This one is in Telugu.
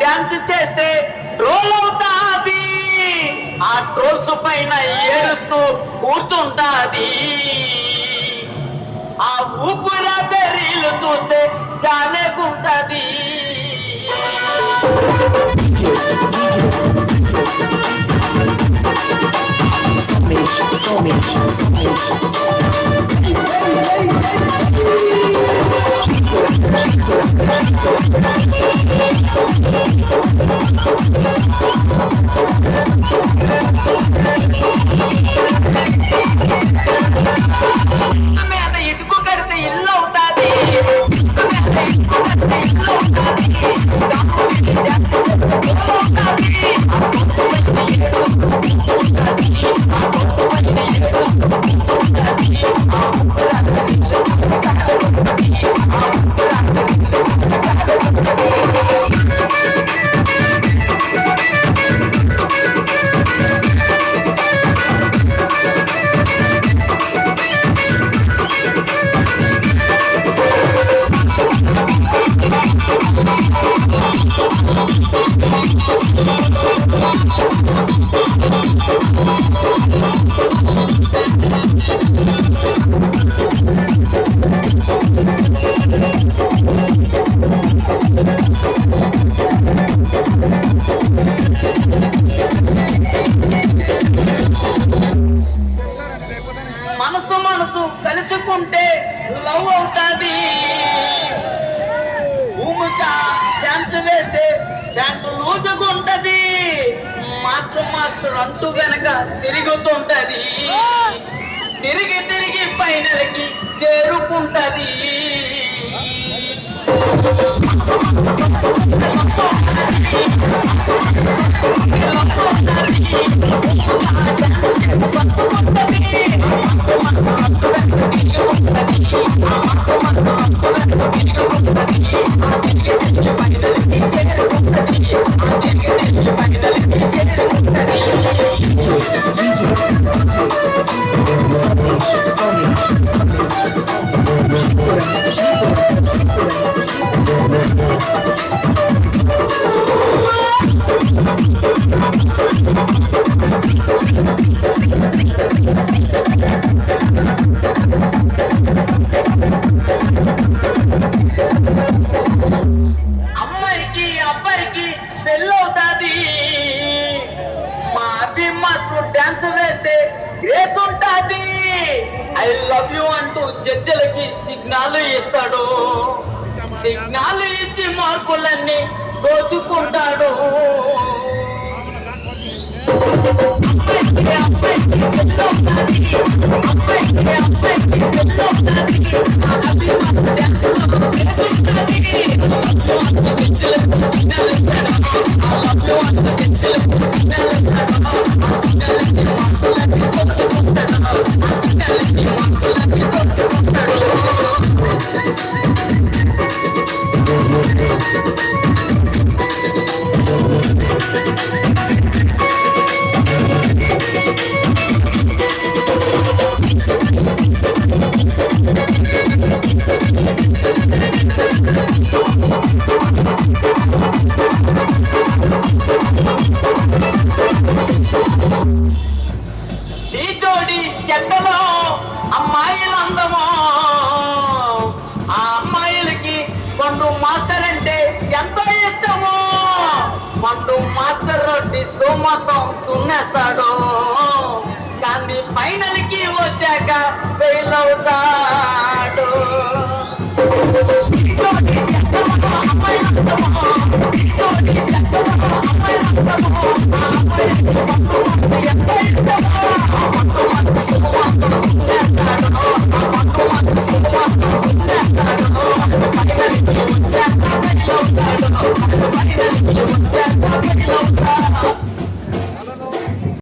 డ్యాన్స్ చేస్తే ట్రోల్ అవుతాది. ఆ ట్రోల్స్ పైన ఏడుస్తూ కూర్చుంటాది. ఆ ఊపిరాపే బెర్రీలు చూస్తే చాలేకుంటది మీద ఉంటది మాస్టర్ మాస్టర్ అంటూ వెనక తిరుగుతుంటది. తిరిగి తిరిగి పైనలకి చేరుకుంటది. గ్రేస్ ఉంటుంది ఐ లవ్ యూ అంటూ జడ్జలకి సిగ్నాలు ఇస్తాడు. సిగ్నాలు ఇచ్చి మార్కులన్నీ దోచుకుంటాడు. అమ్మాయికి ఈ జోడి చెట్టలో అమ్మాయిలందమో ఆ అమ్మాయిలకి పండు మాస్టర్ అంటే ఎంతో ఇష్టమో. పండు మాస్టర్ రొట్టి సోమతం తున్నేస్తాడు కానీ వచ్చాక ఫెయిల్ అవుతా ఎంత ఎంత